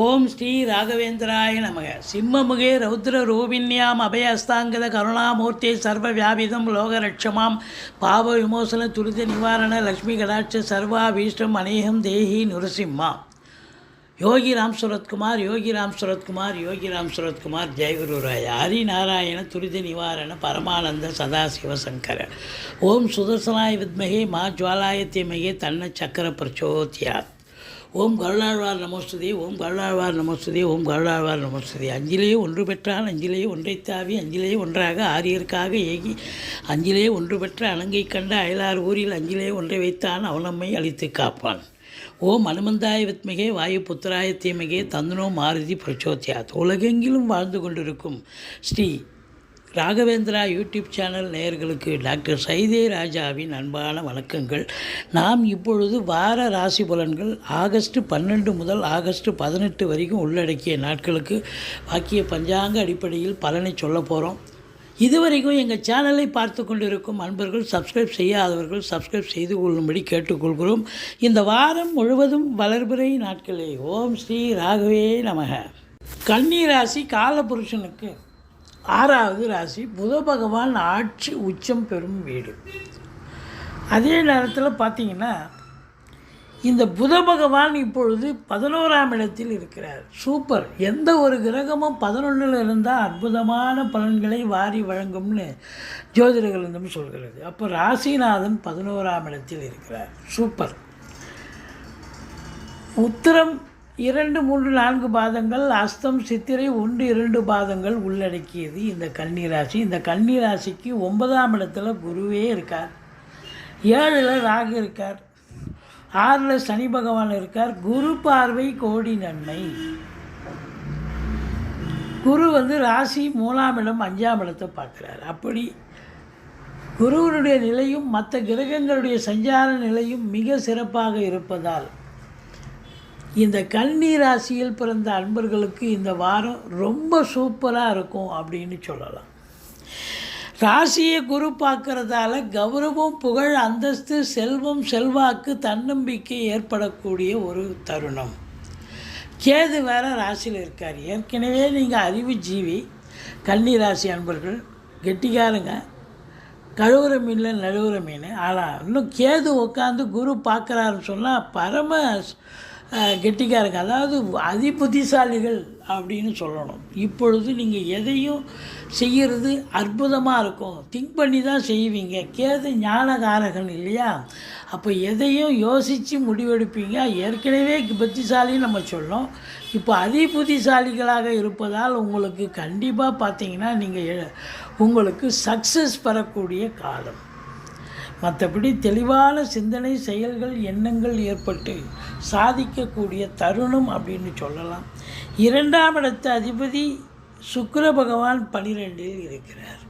ஓம் ஸ்ரீ ராகவேந்திராய நமக. சிம்மமுகே ரௌத்ர ரூபிண்யாம் அபயஸ்தாங்கத கருணாமூர்த்தி சர்வ வியாபிதம் லோகரட்சமாம். பாவ விமோசன துரித நிவாரண லக்ஷ்மி கடாட்ச சர்வாபீஷ்டம் அநேகம் தேஹி நுரசிம்மா. யோகி ராம் சுரத்குமார் யோகி ராம் சுரத்குமார் யோகி ராம் சுரத்குமார் ஜெயகுருராய ஹரிநாராயண துரித நிவாரண பரமானந்த சதாசிவசங்கர ஓம் சுதர்சனாய வித்மகே மா ஜுவாலாயத்தியமகே தன்ன சக்கர பிரச்சோத்யாத். ஓம் கருளாழ்வார் நமோஸ்துதி ஓம் கருளாழ்வார் நமோஸ்துதி ஓம் கருளாழ்வார் நமோஸ்துதி. அஞ்சிலேயே ஒன்று பெற்றால் அஞ்சிலேயே ஒன்றை தாவி அஞ்சிலேயே ஒன்றாக ஆரியருக்காக ஏகி அஞ்சிலேயே ஒன்று பெற்ற அலங்கை கண்ட அயலார் ஊரில் அஞ்சிலேயே ஒன்றை வைத்தான் அவனம்மை அழித்து காப்பான். ஓம் அனுமந்தாய வித்மிகே வாயு புத்திராய தீமகே தந்தனோ மாருதி பிரச்சோத்யாத் உலகெங்கிலும் வாழ்ந்து கொண்டிருக்கும் ஸ்ரீ ராகவேந்திரா யூடியூப் சேனல் நேயர்களுக்கு டாக்டர் சைதே ராஜாவின் அன்பான வணக்கங்கள். நாம் இப்பொழுது வார ராசி பலன்கள் ஆகஸ்ட் பன்னெண்டு முதல் ஆகஸ்ட் பதினெட்டு வரைக்கும் உள்ளடக்கிய நாட்களுக்கு வாக்கிய பஞ்சாங்க அடிப்படையில் பலனை சொல்ல போகிறோம் இதுவரைக்கும் எங்கள் சேனலை பார்த்து கொண்டிருக்கும் அன்பர்கள் சப்ஸ்கிரைப் செய்யாதவர்கள் சப்ஸ்கிரைப் செய்து கொள்ளும்படி கேட்டுக்கொள்கிறோம். இந்த வாரம் முழுவதும் வளர்பிறை நாட்களே. ஓம் ஸ்ரீ ராகவே நமக. கன்னி ராசி காலபுருஷனுக்கு ஆறாவது ராசி புத பகவான் ஆட்சி உச்சம் பெறும் வீடு. அதே நேரத்தில் பார்த்தீங்கன்னா இந்த புத பகவான் இப்பொழுது பதினோராம் இடத்தில் இருக்கிறார். சூப்பர். எந்த ஒரு கிரகமும் பதினொன்றில் இருந்தால் அற்புதமான பலன்களை வாரி வழங்கும்னு ஜோதிட கிரந்தம் சொல்கிறது. அப்போ ராசிநாதன் பதினோராம் இடத்தில் இருக்கிறார். சூப்பர். உத்திரம் இரண்டு மூன்று நான்கு பாதங்கள் அஸ்தம் சித்திரை ஒன்று இரண்டு பாதங்கள் உள்ளடக்கியது இந்த கன்னிராசி. இந்த கன்னிராசிக்கு ஒன்பதாம் இடத்துல குருவே இருக்கார். ஏழில் ராகு இருக்கார். ஆறில் சனி பகவான் இருக்கார். குரு பார்வை கோடி நன்மை. குரு வந்து ராசி மூணாம் இடம் அஞ்சாம் இடத்தை பார்க்குறார். அப்படி குருவனுடைய நிலையும் மற்ற கிரகங்களுடைய சஞ்சார நிலையும் மிக சிறப்பாக இருப்பதால் இந்த கன்னி ராசியில் பிறந்த அன்பர்களுக்கு இந்த வாரம் ரொம்ப சூப்பராக இருக்கும் அப்படின்னு சொல்லலாம். ராசியை குரு பார்க்கறதால கௌரவம் புகழ் அந்தஸ்து செல்வம் செல்வாக்கு தன்னம்பிக்கை ஏற்படக்கூடிய ஒரு தருணம். கேது வேற ராசியில் இருக்கார். ஏற்கனவே நீங்கள் அறிவு ஜீவி கன்னி ராசி அன்பர்கள் கெட்டிக்காரங்க. கழுவுற மீனில் நழுவுற மீன். ஆனால் இன்னும் கேது உட்காந்து குரு பார்க்குறாருன்னு சொன்னால் பரம கெட்டிக்காரங்க அதாவது அதி புத்திசாலிகள் அப்படின்னு சொல்லணும். இப்பொழுது நீங்கள் எதையும் செய்கிறது அற்புதமாக இருக்கும். திங்க் பண்ணி தான் செய்வீங்க. கேது ஞானகாரகன் இல்லையா? அப்போ எதையும் யோசித்து முடிவெடுப்பீங்க. ஏற்கனவே புத்திசாலின்னு நம்ம சொல்லணும். இப்போ அதி புத்திசாலிகளாக இருப்பதால் உங்களுக்கு கண்டிப்பாக பார்த்தீங்கன்னா நீங்கள் உங்களுக்கு சக்ஸஸ் பெறக்கூடிய காலம். மற்றபடி தெளிவான சிந்தனை செயல்கள் எண்ணங்கள் ஏற்பட்டு சாதிக்கக்கூடிய தருணம் அப்படின்னு சொல்லலாம். இரண்டாம் இடத்த அதிபதி சுக்கர பகவான் பனிரெண்டில் இருக்கிறார்.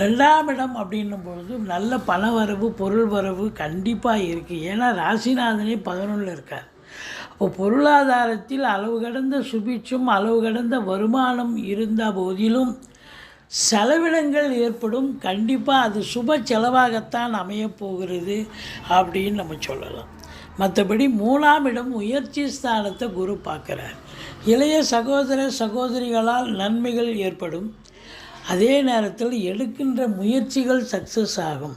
ரெண்டாம் இடம் அப்படின்னும் பொழுது நல்ல பண வரவு பொருள் வரவு கண்டிப்பாக இருக்குது ஏன்னா ராசிநாதனே பதினொன்றில் இருக்கார். அப்போ பொருளாதாரத்தில் அளவு கடந்த சுபிட்சும் அளவு கடந்த வருமானம் இருந்த போதிலும் செலவினங்கள் ஏற்படும். கண்டிப்பாக அது சுப செலவாகத்தான் அமையப்போகிறது அப்படின்னு நம்ம சொல்லலாம். மற்றபடி மூணாம் இடம் முயற்சி ஸ்தானத்தை குரு பார்க்குறார். இளைய சகோதர சகோதரிகளால் நன்மைகள் ஏற்படும். அதே நேரத்தில் எடுக்கின்ற முயற்சிகள் சக்ஸஸ் ஆகும்.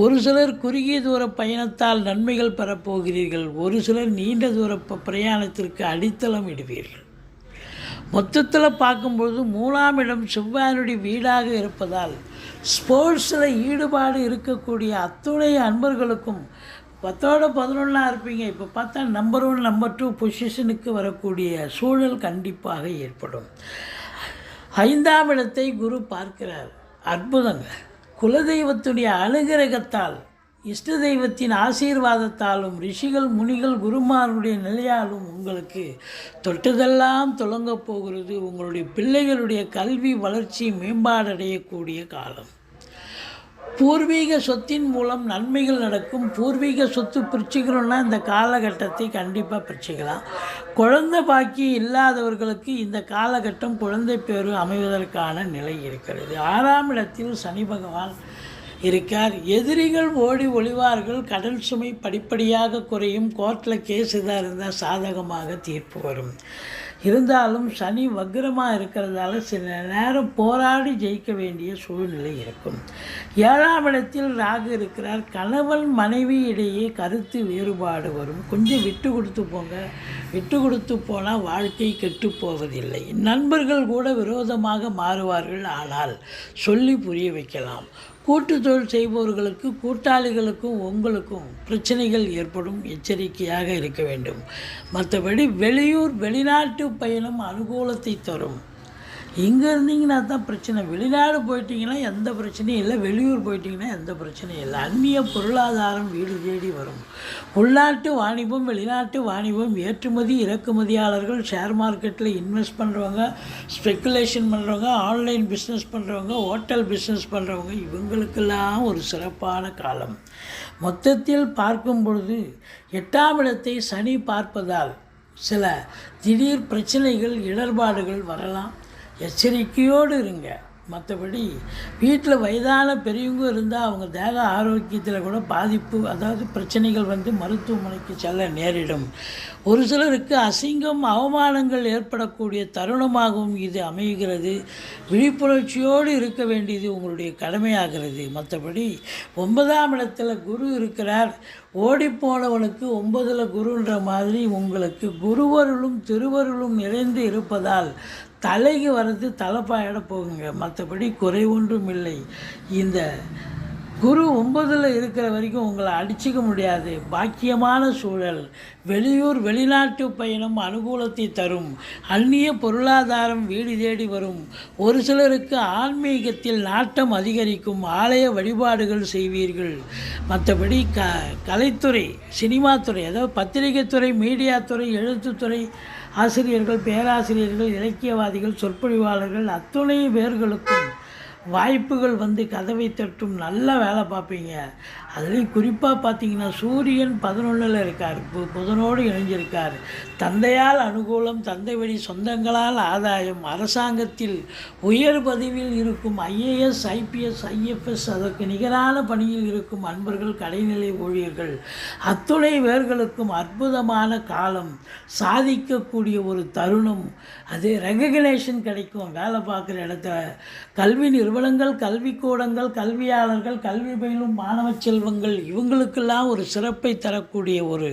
ஒரு சிலர் குறுகிய தூர பயணத்தால் நன்மைகள் பெறப்போகிறீர்கள் ஒரு சிலர் நீண்ட தூர பிரயாணத்திற்கு அடித்தளம் இடுவீர்கள். மொத்தத்தில் பார்க்கும்பொழுது மூணாம் இடம் செவ்வாயனுடைய வீடாக இருப்பதால் ஸ்போர்ட்ஸில் ஈடுபாடு இருக்கக்கூடிய அத்துணை அன்பர்களுக்கும் பத்தோட பதினொன்றா இருப்பீங்க. இப்போ பார்த்தா நம்பர் ஒன் நம்பர் டூ பொசிஷனுக்கு வரக்கூடிய சூழல் கண்டிப்பாக ஏற்படும். ஐந்தாம் இடத்தை குரு பார்க்கிறார். அற்புதங்க. குலதெய்வத்துடைய அனுகிரகத்தால் இஷ்ட தெய்வத்தின் ஆசீர்வாதத்தாலும் ரிஷிகள் முனிகள் குருமாருடைய நிலையாலும் உங்களுக்கு தொட்டதெல்லாம் தொடங்கப் போகிறது. உங்களுடைய பிள்ளைகளுடைய கல்வி வளர்ச்சி மேம்பாடடையக்கூடிய காலம். பூர்வீக சொத்தின் மூலம் நன்மைகள் நடக்கும். பூர்வீக சொத்து பிரிச்சுக்கணும்னா இந்த காலகட்டத்தை கண்டிப்பாக பிரிச்சுக்கலாம். குழந்தை பாக்கி இல்லாதவர்களுக்கு இந்த காலகட்டம் குழந்தை பேரு அமைவதற்கான நிலை இருக்கிறது. ஆறாம் இடத்தில் சனி பகவான் இருக்கார். எதிரிகள் ஓடி ஒளிவார்கள். கடல் சுமை படிப்படியாக குறையும். கோர்ட்டில் கேஸ் இதாக இருந்தால் சாதகமாக தீர்ப்பு வரும். இருந்தாலும் சனி வக்ரமாக இருக்கிறதால சில நேரம் போராடி ஜெயிக்க வேண்டிய சூழ்நிலை இருக்கும். ஏழாம் இடத்தில் ராகு இருக்கிறார். கணவன் மனைவி இடையே கருத்து வேறுபாடு வரும். கொஞ்சம் விட்டு கொடுத்து போங்க. விட்டு கொடுத்து போனால் வாழ்க்கை கெட்டு போவதில்லை. நண்பர்கள் கூட விரோதமாக மாறுவார்கள். ஆனால் சொல்லி புரிய வைக்கலாம். கூட்டு தொழில் செய்பவர்களுக்கு கூட்டாளிகளுக்கும் உங்களுக்கும் பிரச்சனைகள் ஏற்படும் எச்சரிக்கையாக இருக்க வேண்டும். மற்றபடி வெளியூர் வெளிநாட்டு பயணம் அனுகூலத்தை தரும். இங்கே இருந்தீங்கன்னா தான் பிரச்சனை. வெளிநாடு போயிட்டீங்கன்னா எந்த பிரச்சனையும் இல்லை. வெளியூர் போயிட்டீங்கன்னா எந்த பிரச்சனையும் இல்லை. அந்நிய பொருளாதாரம் வீடு தேடி வரும். உள்நாட்டு வாணிபம் வெளிநாட்டு வாணிபம் ஏற்றுமதி இறக்குமதியாளர்கள் ஷேர் மார்க்கெட்டில் இன்வெஸ்ட் பண்ணுறவங்க ஸ்பெக்குலேஷன் பண்ணுறவங்க ஆன்லைன் பிஸ்னஸ் பண்ணுறவங்க ஹோட்டல் பிஸ்னஸ் பண்ணுறவங்க இவங்களுக்கெல்லாம் ஒரு சிறப்பான காலம். மொத்தத்தில் பார்க்கும் பொழுது எட்டாம் இடத்தை சனி பார்ப்பதால் சில திடீர் பிரச்சனைகள் இடர்பாடுகள் வரலாம். எச்சரிக்கையோடு இருங்க. மற்றபடி வீட்டில் வயதான பெரியவங்க இருந்தால் அவங்க தேக ஆரோக்கியத்தில் கூட பாதிப்பு அதாவது பிரச்சனைகள் வந்து மருத்துவமனைக்கு செல்ல நேரிடும். ஒரு சிலருக்கு அசிங்கம் அவமானங்கள் ஏற்படக்கூடிய தருணமாகவும் இது அமைகிறது. விழிப்புணர்ச்சியோடு இருக்க வேண்டியது உங்களுடைய கடமையாகிறது. மற்றபடி ஒன்பதாம் இடத்துல குரு இருக்கிறார். ஓடிப்போனவனுக்கு ஒன்பதில் குருன்ற மாதிரி உங்களுக்கு குருவருளும் திருவருளும் நிறைந்து இருப்பதால் தலைக்கு வர்றது தலைப்பாயிட போகுங்க. மற்றபடி குறை ஒன்றும் இல்லை. இந்த குரு ஒன்பதில் இருக்கிற வரைக்கும் உங்களை அடிச்சிக்க முடியாது. பாக்கியமான சூழல். வெளியூர் வெளிநாட்டு பயணம் அனுகூலத்தை தரும். அந்நிய பொருளாதாரம் வீடு தேடி வரும். ஒரு சிலருக்கு ஆன்மீகத்தில் நாட்டம் அதிகரிக்கும். ஆலய வழிபாடுகள் செய்வீர்கள். மற்றபடி க கலைத்துறை சினிமாத்துறை அதாவது பத்திரிகைத்துறை மீடியாத்துறை எழுத்துத்துறை ஆசிரியர்கள் பேராசிரியர்கள் இலக்கியவாதிகள் சொற்பொழிவாளர்கள் அத்துணை பேர்களுக்கும் வாய்ப்புகள் வந்து கதவை தட்டும் நல்ல வேலை பார்ப்பீங்க. அதுலேயும் குறிப்பாக பார்த்தீங்கன்னா சூரியன் பதினொன்றில் இருக்கார். பு புதனோடு இணைஞ்சிருக்கார். தந்தையால் அனுகூலம் தந்தை வழி சொந்தங்களால் ஆதாயம் அரசாங்கத்தில் உயர் பதவியில் இருக்கும் ஐஏஎஸ் ஐபிஎஸ் ஐஎஃப்எஸ் அதற்கு நிகரான பணியில் இருக்கும் அன்பர்கள் கடைநிலை ஊழியர்கள் அத்துணை வேர்களுக்கும் அற்புதமான காலம் சாதிக்கக்கூடிய ஒரு தருணம். அது ரெகக்னேஷன் கிடைக்கும். வேலை பார்க்குற இடத்துல கல்வி நிறுவனம் நிறுவனங்கள் கல்விக்கூடங்கள் கல்வியாளர்கள் கல்வி பயிலும் மாணவ செல்வங்கள் இவங்களுக்கெல்லாம் ஒரு சிறப்பை தரக்கூடிய ஒரு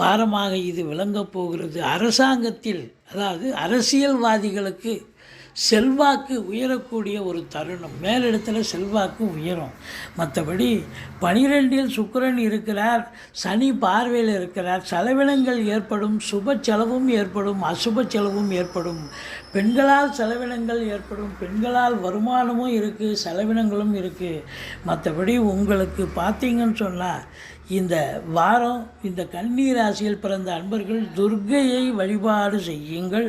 வாரமாக இது விளங்கப் போகிறது. அரசாங்கத்தில் அதாவது அரசியல்வாதிகளுக்கு செல்வாக்கு உயரக்கூடிய ஒரு தருணம். மேலிடத்தில் செல்வாக்கு உயரும். மற்றபடி பனிரெண்டில் சுக்கரன் இருக்கிறார் சனி பார்வையில் இருக்கிறார் செலவினங்கள் ஏற்படும் சுப செலவும் ஏற்படும் அசுப செலவும் ஏற்படும். பெண்களால் செலவினங்கள் ஏற்படும் பெண்களால் வருமானமும் இருக்குது செலவினங்களும் இருக்குது மற்றபடி உங்களுக்கு பார்த்தீங்கன்னு சொன்னால் இந்த வாரம் இந்த கன்னி ராசியில் பிறந்த அன்பர்கள் துர்கையை வழிபாடு செய்யுங்கள்.